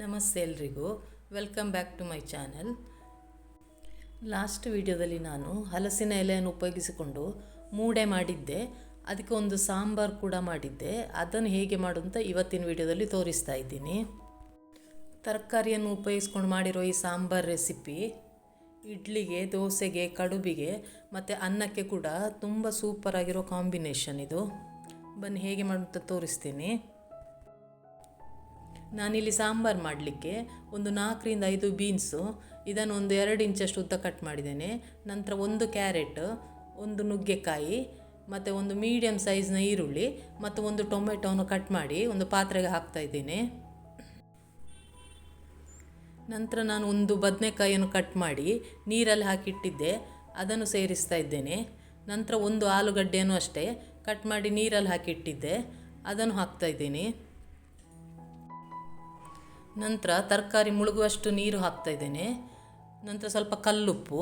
ನಮಸ್ತೆ ಎಲ್ರಿಗೂ. Welcome back to my channel last ವಿಡಿಯೋದಲ್ಲಿ ನಾನು ಹಲಸಿನ ಎಲೆಯನ್ನು ಉಪಯೋಗಿಸಿಕೊಂಡು ಮೂಡೆ ಮಾಡಿದ್ದೆ. ಅದಕ್ಕೆ ಒಂದು ಸಾಂಬಾರು ಕೂಡ ಮಾಡಿದ್ದೆ. ಅದನ್ನು ಹೇಗೆ ಮಾಡುವಂತ ಇವತ್ತಿನ ವಿಡಿಯೋದಲ್ಲಿ ತೋರಿಸ್ತಾ ಇದ್ದೀನಿ. ತರಕಾರಿಯನ್ನು ಉಪಯೋಗಿಸ್ಕೊಂಡು ಮಾಡಿರೋ ಈ ಸಾಂಬಾರ್ ರೆಸಿಪಿ ಇಡ್ಲಿಗೆ, ದೋಸೆಗೆ, ಕಡುಬಿಗೆ, ಮತ್ತು ಅನ್ನಕ್ಕೆ ಕೂಡ ತುಂಬ ಸೂಪರಾಗಿರೋ ಕಾಂಬಿನೇಷನ್ ಇದು. ಬನ್ನಿ, ಹೇಗೆ ಮಾಡುವಂತ ತೋರಿಸ್ತೀನಿ. ನಾನಿಲ್ಲಿ ಸಾಂಬಾರು ಮಾಡಲಿಕ್ಕೆ ಒಂದು ನಾಲ್ಕರಿಂದ ಐದು ಬೀನ್ಸು, ಇದನ್ನು ಒಂದು ಎರಡು ಇಂಚಷ್ಟು ಉದ್ದ ಕಟ್ ಮಾಡಿದ್ದೇನೆ. ನಂತರ ಒಂದು ಕ್ಯಾರೆಟ್, ಒಂದು ನುಗ್ಗೆಕಾಯಿ, ಮತ್ತು ಒಂದು ಮೀಡಿಯಮ್ ಸೈಜ್ನ ಈರುಳ್ಳಿ, ಮತ್ತು ಒಂದು ಟೊಮೆಟೊವನ್ನು ಕಟ್ ಮಾಡಿ ಒಂದು ಪಾತ್ರೆಗೆ ಹಾಕ್ತಾ ಇದ್ದೀನಿ. ನಂತರ ನಾನು ಒಂದು ಬದನೆಕಾಯಿಯನ್ನು ಕಟ್ ಮಾಡಿ ನೀರಲ್ಲಿ ಹಾಕಿಟ್ಟಿದ್ದೆ, ಅದನ್ನು ಸೇರಿಸ್ತಾ ಇದ್ದೇನೆ. ನಂತರ ಒಂದು ಆಲೂಗಡ್ಡೆಯನ್ನು ಅಷ್ಟೇ ಕಟ್ ಮಾಡಿ ನೀರಲ್ಲಿ ಹಾಕಿಟ್ಟಿದ್ದೆ, ಅದನ್ನು ಹಾಕ್ತಾ ಇದ್ದೀನಿ. ನಂತರ ತರಕಾರಿ ಮುಳುಗುವಷ್ಟು ನೀರು ಹಾಕ್ತಾ ಇದ್ದೇನೆ. ನಂತರ ಸ್ವಲ್ಪ ಕಲ್ಲುಪ್ಪು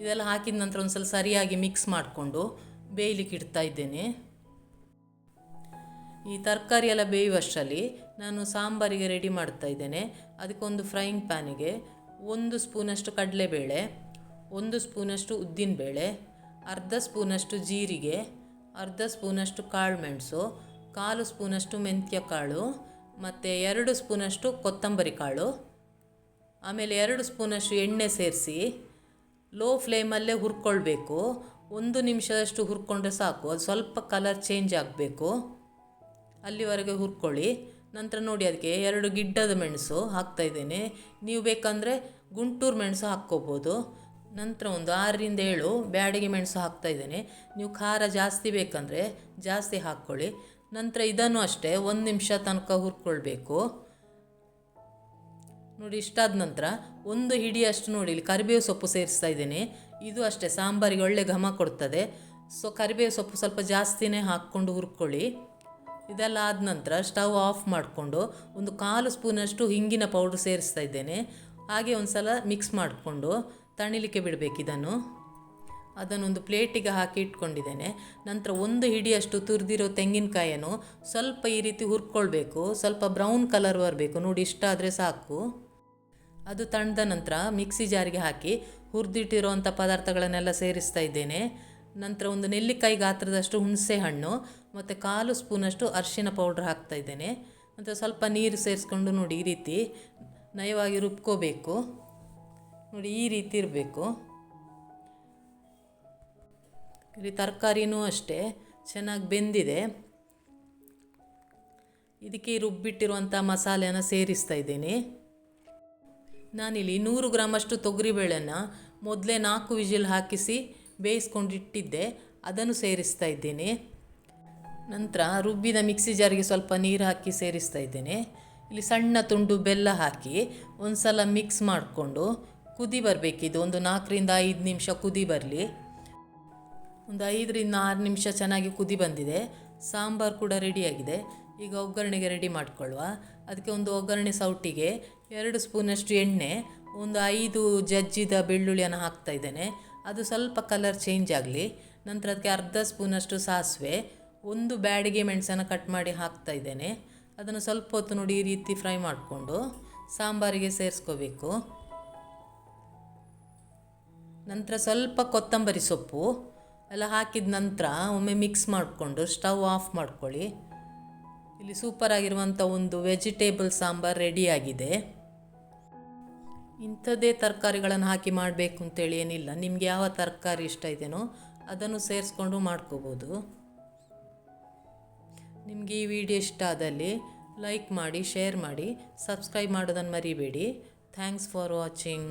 ಇದೆಲ್ಲ ಹಾಕಿದ ನಂತರ ಒಂದು ಸ್ವಲ್ಪ ಸರಿಯಾಗಿ ಮಿಕ್ಸ್ ಮಾಡಿಕೊಂಡು ಬೇಯಲಿಕ್ಕೆ ಇಡ್ತಾ ಇದ್ದೇನೆ. ಈ ತರಕಾರಿ ಎಲ್ಲ ಬೇಯುವಷ್ಟರಲ್ಲಿ ನಾನು ಸಾಂಬಾರಿಗೆ ರೆಡಿ ಮಾಡ್ತಾ ಇದ್ದೇನೆ. ಅದಕ್ಕೊಂದು ಫ್ರೈಯಿಂಗ್ ಪ್ಯಾನಿಗೆ ಒಂದು ಸ್ಪೂನಷ್ಟು ಕಡಲೆಬೇಳೆ, ಒಂದು ಸ್ಪೂನಷ್ಟು ಉದ್ದಿನಬೇಳೆ, ಅರ್ಧ ಸ್ಪೂನಷ್ಟು ಜೀರಿಗೆ, ಅರ್ಧ ಸ್ಪೂನಷ್ಟು ಕಾಳು ಮೆಣಸು, ಕಾಲು ಸ್ಪೂನಷ್ಟು ಮೆಂತ್ಯ ಕಾಳು ಮತ್ತು ಎರಡು ಸ್ಪೂನಷ್ಟು ಕೊತ್ತಂಬರಿ ಕಾಳು, ಆಮೇಲೆ ಎರಡು ಸ್ಪೂನಷ್ಟು ಎಣ್ಣೆ ಸೇರಿಸಿ ಲೋ ಫ್ಲೇಮಲ್ಲೇ ಹುರ್ಕೊಳ್ಬೇಕು. ಒಂದು ನಿಮಿಷದಷ್ಟು ಹುರ್ಕೊಂಡ್ರೆ ಸಾಕು, ಅದು ಸ್ವಲ್ಪ ಕಲರ್ ಚೇಂಜ್ ಆಗಬೇಕು. ಅಲ್ಲಿವರೆಗೆ ಹುರ್ಕೊಳ್ಳಿ. ನಂತರ ನೋಡಿ ಅದಕ್ಕೆ ಎರಡು ಗಿಡ್ಡದ ಮೆಣಸು ಹಾಕ್ತಾಯಿದ್ದೇನೆ ನೀವು ಬೇಕಂದರೆ ಗುಂಟೂರು ಮೆಣಸು ಹಾಕ್ಕೋಬೋದು. ನಂತರ ಒಂದು ಆರರಿಂದ ಏಳು ಬ್ಯಾಡಿಗೆ ಮೆಣಸು ಹಾಕ್ತಾಯಿದ್ದೇನೆ ನೀವು ಖಾರ ಜಾಸ್ತಿ ಬೇಕಂದರೆ ಜಾಸ್ತಿ ಹಾಕ್ಕೊಳ್ಳಿ. ನಂತರ ಇದನ್ನು ಅಷ್ಟೇ, ಒಂದು ನಿಮಿಷ ತನಕ ಹುರ್ಕೊಳ್ಬೇಕು. ನೋಡಿ, ಇಷ್ಟಾದ ನಂತರ ಒಂದು ಹಿಡಿಯಷ್ಟು ನೋಡಿ, ಇಲ್ಲಿ ಕರಿಬೇವು ಸೊಪ್ಪು ಸೇರಿಸ್ತಾ ಇದ್ದೀನಿ. ಇದು ಅಷ್ಟೇ, ಸಾಂಬಾರಿಗೆ ಒಳ್ಳೆ ಘಮ ಕೊಡ್ತದೆ. ಸೊ ಕರಿಬೇವು ಸೊಪ್ಪು ಸ್ವಲ್ಪ ಜಾಸ್ತಿನೇ ಹಾಕ್ಕೊಂಡು ಹುರ್ಕೊಳ್ಳಿ. ಇದೆಲ್ಲ ಆದ ನಂತರ ಸ್ಟವ್ ಆಫ್ ಮಾಡಿಕೊಂಡು ಒಂದು ಕಾಲು ಸ್ಪೂನಷ್ಟು ಹಿಂಗಿನ ಪೌಡ್ರ್ ಸೇರಿಸ್ತಾ ಇದ್ದೇನೆ. ಹಾಗೆ ಒಂದು ಸಲ ಮಿಕ್ಸ್ ಮಾಡಿಕೊಂಡು ತಣಿಲಿಕ್ಕೆ ಬಿಡಬೇಕು ಇದನ್ನು. ಅದನ್ನೊಂದು ಪ್ಲೇಟಿಗೆ ಹಾಕಿ ಇಟ್ಕೊಂಡಿದ್ದೇನೆ. ನಂತರ ಒಂದು ಹಿಡಿಯಷ್ಟು ತುರಿದಿರೋ ತೆಂಗಿನಕಾಯನ್ನು ಸ್ವಲ್ಪ ಈ ರೀತಿ ಹುರ್ಕೊಳ್ಬೇಕು. ಸ್ವಲ್ಪ ಬ್ರೌನ್ ಕಲರ್ ಬರಬೇಕು. ನೋಡಿ, ಇಷ್ಟ ಆದರೆ ಸಾಕು. ಅದು ತಣ್ಣದ ನಂತರ ಮಿಕ್ಸಿ ಜಾರಿಗೆ ಹಾಕಿ ಹುರಿದಿಟ್ಟಿರುವಂಥ ಪದಾರ್ಥಗಳನ್ನೆಲ್ಲ ಸೇರಿಸ್ತಾ ಇದ್ದೇನೆ. ನಂತರ ಒಂದು ನೆಲ್ಲಿಕಾಯಿ ಗಾತ್ರದಷ್ಟು ಹುಣಸೆ ಹಣ್ಣು ಮತ್ತು ಕಾಲು ಸ್ಪೂನಷ್ಟು ಅರಿಶಿನ ಪೌಡ್ರ್ ಹಾಕ್ತಾ ಇದ್ದೇನೆ. ಮತ್ತು ಸ್ವಲ್ಪ ನೀರು ಸೇರಿಸ್ಕೊಂಡು ನೋಡಿ, ಈ ರೀತಿ ನಯವಾಗಿ ರುಬ್ಕೋಬೇಕು. ನೋಡಿ, ಈ ರೀತಿ ಇರಬೇಕು. ಇಲ್ಲಿ ತರಕಾರಿನೂ ಅಷ್ಟೇ, ಚೆನ್ನಾಗಿ ಬೆಂದಿದೆ. ಇದಕ್ಕೆ ರುಬ್ಬಿಟ್ಟಿರುವಂಥ ಮಸಾಲೆಯನ್ನು ಸೇರಿಸ್ತಾ ಇದ್ದೀನಿ. ನಾನಿಲ್ಲಿ ನೂರು ಗ್ರಾಮಷ್ಟು ತೊಗರಿಬೇಳೆನ ಮೊದಲೇ ನಾಲ್ಕು ವಿಜಿಲ್ ಹಾಕಿಸಿ ಬೇಯಿಸ್ಕೊಂಡಿಟ್ಟಿದ್ದೆ, ಅದನ್ನು ಸೇರಿಸ್ತಾ ಇದ್ದೀನಿ. ನಂತರ ರುಬ್ಬಿದ ಮಿಕ್ಸಿ ಜಾರಿಗೆ ಸ್ವಲ್ಪ ನೀರು ಹಾಕಿ ಸೇರಿಸ್ತಾ ಇದ್ದೇನೆ. ಇಲ್ಲಿ ಸಣ್ಣ ತುಂಡು ಬೆಲ್ಲ ಹಾಕಿ ಒಂದು ಸಲ ಮಿಕ್ಸ್ ಮಾಡಿಕೊಂಡು ಕುದಿ ಬರಬೇಕಿದು, ಒಂದು ನಾಲ್ಕರಿಂದ ಐದು ನಿಮಿಷ ಕುದಿ ಬರಲಿ. ಒಂದು ಐದರಿಂದ ಆರು ನಿಮಿಷ ಚೆನ್ನಾಗಿ ಕುದಿ ಬಂದಿದೆ. ಸಾಂಬಾರು ಕೂಡ ರೆಡಿಯಾಗಿದೆ. ಈಗ ಒಗ್ಗರಣೆಗೆ ರೆಡಿ ಮಾಡ್ಕೊಳ್ಳುವ. ಅದಕ್ಕೆ ಒಂದು ಒಗ್ಗರಣೆ ಸೌಟಿಗೆ ಎರಡು ಸ್ಪೂನಷ್ಟು ಎಣ್ಣೆ, ಒಂದು ಐದು ಜಜ್ಜಿದ ಬೆಳ್ಳುಳ್ಳಿಯನ್ನು ಹಾಕ್ತಾ ಇದ್ದೇನೆ. ಅದು ಸ್ವಲ್ಪ ಕಲರ್ ಚೇಂಜ್ ಆಗಲಿ. ನಂತರ ಅದಕ್ಕೆ ಅರ್ಧ ಸ್ಪೂನಷ್ಟು ಸಾಸಿವೆ, ಒಂದು ಬ್ಯಾಡಿಗೆ ಮೆಣಸನ್ನು ಕಟ್ ಮಾಡಿ ಹಾಕ್ತಾ ಇದ್ದೇನೆ. ಅದನ್ನು ಸ್ವಲ್ಪ ಹೊತ್ತು ನೋಡಿ ಈ ರೀತಿ ಫ್ರೈ ಮಾಡಿಕೊಂಡು ಸಾಂಬಾರಿಗೆ ಸೇರಿಸ್ಕೋಬೇಕು. ನಂತರ ಸ್ವಲ್ಪ ಕೊತ್ತಂಬರಿ ಸೊಪ್ಪು ಎಲ್ಲ ಹಾಕಿದ ನಂತರ ಒಮ್ಮೆ ಮಿಕ್ಸ್ ಮಾಡಿಕೊಂಡು ಸ್ಟವ್ ಆಫ್ ಮಾಡ್ಕೊಳ್ಳಿ. ಇಲ್ಲಿ ಸೂಪರಾಗಿರುವಂಥ ಒಂದು ವೆಜಿಟೇಬಲ್ ಸಾಂಬಾರು ರೆಡಿಯಾಗಿದೆ ಇಂಥದ್ದೇ ತರಕಾರಿಗಳನ್ನು ಹಾಕಿ ಮಾಡಬೇಕು ಅಂತೇಳಿ ಏನಿಲ್ಲ. ನಿಮಗೆ ಯಾವ ತರಕಾರಿ ಇಷ್ಟ ಇದೆಯೋ ಅದನ್ನು ಸೇರಿಸ್ಕೊಂಡು ಮಾಡ್ಕೋಬೋದು. ನಿಮಗೆ ಈ ವಿಡಿಯೋ ಇಷ್ಟ ಆದಲ್ಲಿ ಲೈಕ್ ಮಾಡಿ ಶೇರ್ ಮಾಡಿ ಸಬ್ಸ್ಕ್ರೈಬ್ ಮಾಡೋದನ್ನು ಮರಿಬೇಡಿ. Thanks for watching